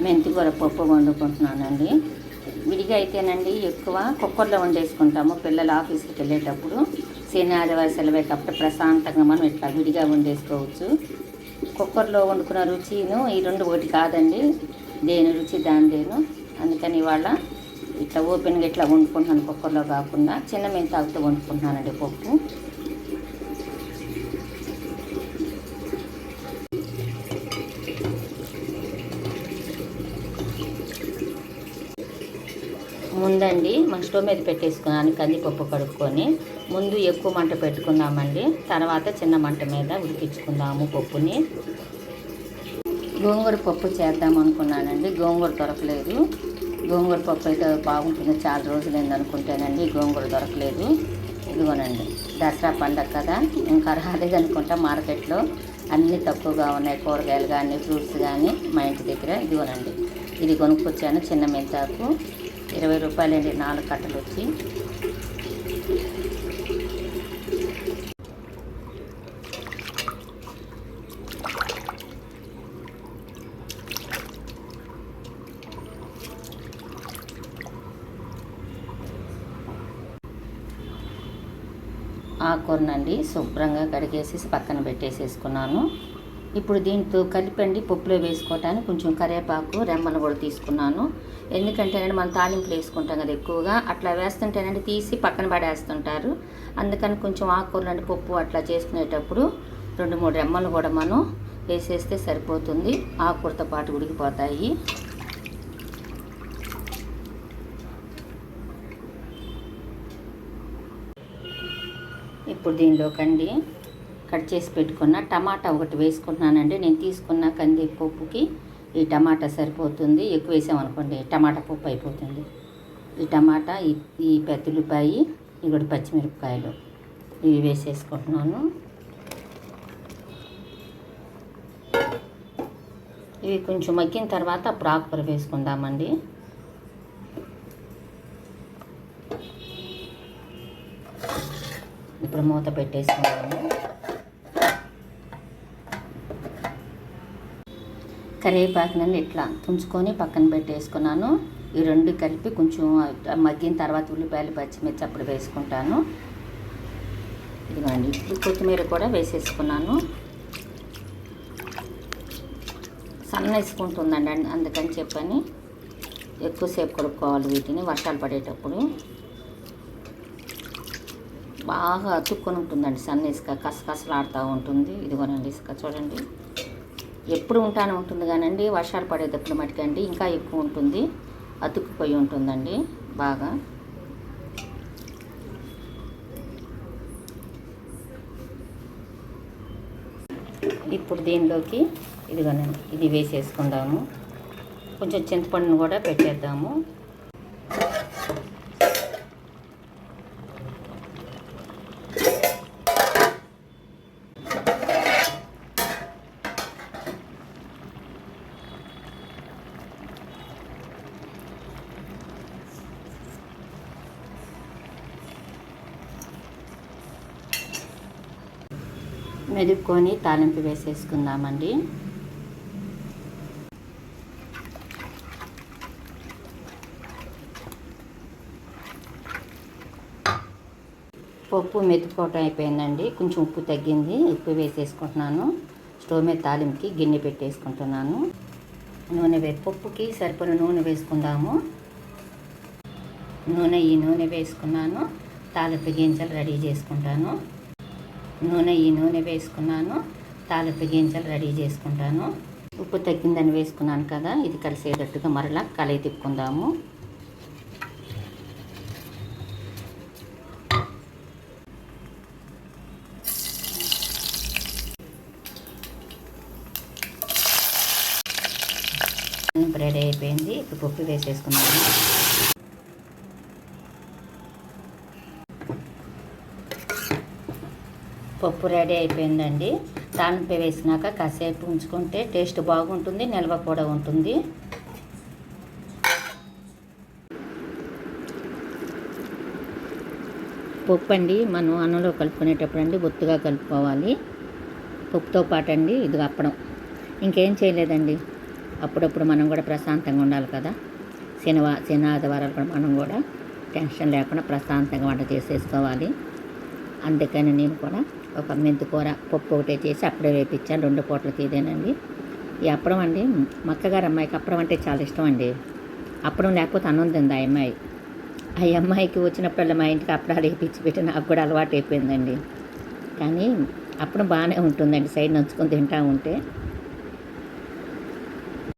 మెంతికూర పప్పు వండుకుంటున్నానండి. విడిగా అయితేనండి ఎక్కువ కుక్కర్లో వండేసుకుంటాము. పిల్లలు ఆఫీస్కి వెళ్ళేటప్పుడు శని ఆదివారం సెలవేటప్పుడు ప్రశాంతంగా మనం ఇట్లా విడిగా వండేసుకోవచ్చు. కుక్కర్లో వండుకున్న రుచిను ఈ రెండు ఒకటి కాదండి. దేని రుచి దాని దేను. అందుకని ఇవాళ ఇట్లా ఓపెన్గా ఇట్లా వండుకుంటున్నాను కుక్కర్లో కాకుండా. చిన్న మెంతాకుతో వండుకుంటున్నానండి పప్పు. ముందండి మన స్టవ్ మీద పెట్టేసుకున్నాను కందిపప్పు కడుక్కొని. ముందు ఎక్కువ మంట పెట్టుకుందామండి తర్వాత చిన్న మంట మీద ఉడికించుకుందాము పప్పుని. గోంగూర పప్పు చేద్దాం అనుకున్నానండి. గోంగూర దొరకలేదు. గోంగూర పప్పు అయితే బాగుంటుంది. చాలా రోజులైంది అనుకుంటానండి గోంగూర దొరకలేదు. ఇదిగోనండి. దసరా పండగ కదా. ఇంకా రాలేదు అనుకుంటా మార్కెట్లో. అన్నీ తక్కువగా ఉన్నాయి. కూరగాయలు కానీ ఫ్రూట్స్ కానీ మా ఇంటి దగ్గర. ఇదిగోనండి. ఇది కొనుక్కొచ్చాను చిన్న మెంతాకు. ఇరవై రూపాయలండి నాలుగు కట్టలు వచ్చి. ఆకుకూరనండి శుభ్రంగా కడిగేసి పక్కన పెట్టేసేసుకున్నాను. ఇప్పుడు దీంతో కలిపండి పప్పులో వేసుకోవటానికి కొంచెం కరివేపాకు రెమ్మలు కూడా తీసుకున్నాను. ఎందుకంటే మనం తాలింపులు వేసుకుంటాం కదా ఎక్కువగా అట్లా వేస్తుంటేనండి తీసి పక్కన పడేస్తుంటారు. అందుకని కొంచెం ఆకుకూరలండి పప్పు అట్లా చేసుకునేటప్పుడు రెండు మూడు రెమ్మలు కూడా మనం వేసేస్తే సరిపోతుంది. ఆకుకూరతో పాటు ఉడికిపోతాయి. ఇప్పుడు దీనిలోకండి కట్ చేసి పెట్టుకున్న టమాటా ఒకటి వేసుకుంటున్నానండి. నేను తీసుకున్న కంది పప్పుకి ఈ టమాటా సరిపోతుంది. ఎక్కువ వేసామనుకోండి టమాటా పప్పు అయిపోతుంది. ఈ టమాటా ఈ ఈ పెద్దలిపాయి ఇవి పచ్చిమిరపకాయలు ఇవి వేసేసుకుంటున్నాను. ఇవి కొంచెం మగ్గిన తర్వాత అప్పుడు ఆకుకూర వేసుకుందామండి. ఇప్పుడు మూత పెట్టేసుకుందాము కరివేపాకునని ఇట్లా తుంచుకొని పక్కన పెట్టేసుకున్నాను. ఈ రెండు కలిపి కొంచెం మగ్గిన తర్వాత ఉల్లిపాయలు పచ్చిమిర్చి అప్పుడు వేసుకుంటాను. ఇదిగోండి ఇప్పుడు కొత్తిమీర కూడా వేసేసుకున్నాను. సన్న వేసుకుంటుందండి అందుకని చెప్పని ఎక్కువసేపు కొడుక్కోవాలి వీటిని వర్షాలు పడేటప్పుడు. బాగా అతుక్కొని ఉంటుందండి సన్న ఇసుక కసకసలాడుతూ ఉంటుంది. ఇదిగోనండి ఇసుక చూడండి. ఎప్పుడు ఉంటానే ఉంటుంది కానండి వర్షాలు పడేటప్పుడు మటుకండి ఇంకా ఎక్కువ ఉంటుంది. అతుక్కుపోయి ఉంటుందండి బాగా. ఇప్పుడు దీనిలోకి ఇదిగోనండి ఇది వేసేసుకుందాము. కొంచెం చింతపండును కూడా పెట్టేద్దాము. మెదుక్కొని తాలింపు వేసేసుకుందామండి. పప్పు మెతుక్కోవటం అయిపోయిందండి. కొంచెం ఉప్పు తగ్గింది. ఉప్పు వేసేసుకుంటున్నాను. స్టవ్ మీద తాలింపుకి గిన్నె పెట్టేసుకుంటున్నాను. నూనె వే పప్పుకి సరిపడ నూనె వేసుకుందాము. నూనె ఈ నూనె వేసుకున్నాను. తాలింపు గింజలు రెడీ చేసుకుంటాను. నూనె ఈ నూనె వేసుకున్నాను. తాలింపు గింజలు రెడీ చేసుకుంటాను. ఉప్పు తగ్గిందని వేసుకున్నాను కదా ఇది కలిసేటట్టుగా మరలా కలయి తిప్పుకుందాము. రెడీ అయిపోయింది. ఇప్పుడు పప్పు వేసేసుకున్నాను. పప్పు రెడీ అయిపోయిందండి. తాలింపు వేసినాక కాసేపు ఉంచుకుంటే టేస్ట్ బాగుంటుంది నిల్వ కూడా ఉంటుంది. పప్పు అండి మనం అన్నంలో కలుపుకునేటప్పుడు అండి ఒత్తుగా కలుపుకోవాలి. పప్పుతో పాటు అండి ఇది అప్పడం. ఇంకేం చేయలేదండి. అప్పుడప్పుడు మనం కూడా ప్రశాంతంగా ఉండాలి కదా. శనివా శని ఆదివారాలు కూడా మనం కూడా టెన్షన్ లేకుండా ప్రశాంతంగా వంట చేసేసుకోవాలి. అందుకని నేను కూడా ఒక మెంతి కూర పప్పు ఒకటే చేసి అప్పుడే వేపించాను. రెండు పూటలకి ఇదేనండి. ఈ అప్పడం అండి మా అక్కగారు అమ్మాయికి అప్పడం అంటే చాలా ఇష్టం అండి. అప్పడం లేకపోతే అన్నం తింది ఆ అమ్మాయి. ఆ అమ్మాయికి వచ్చినప్పుడల్లా మా ఇంటికి అప్పడాలు వేపించి పెట్టి నాకు కూడా అలవాటు అయిపోయిందండి. కానీ అప్పుడు బాగానే ఉంటుందండి. సైడ్ నంచుకొని తింటా ఉంటే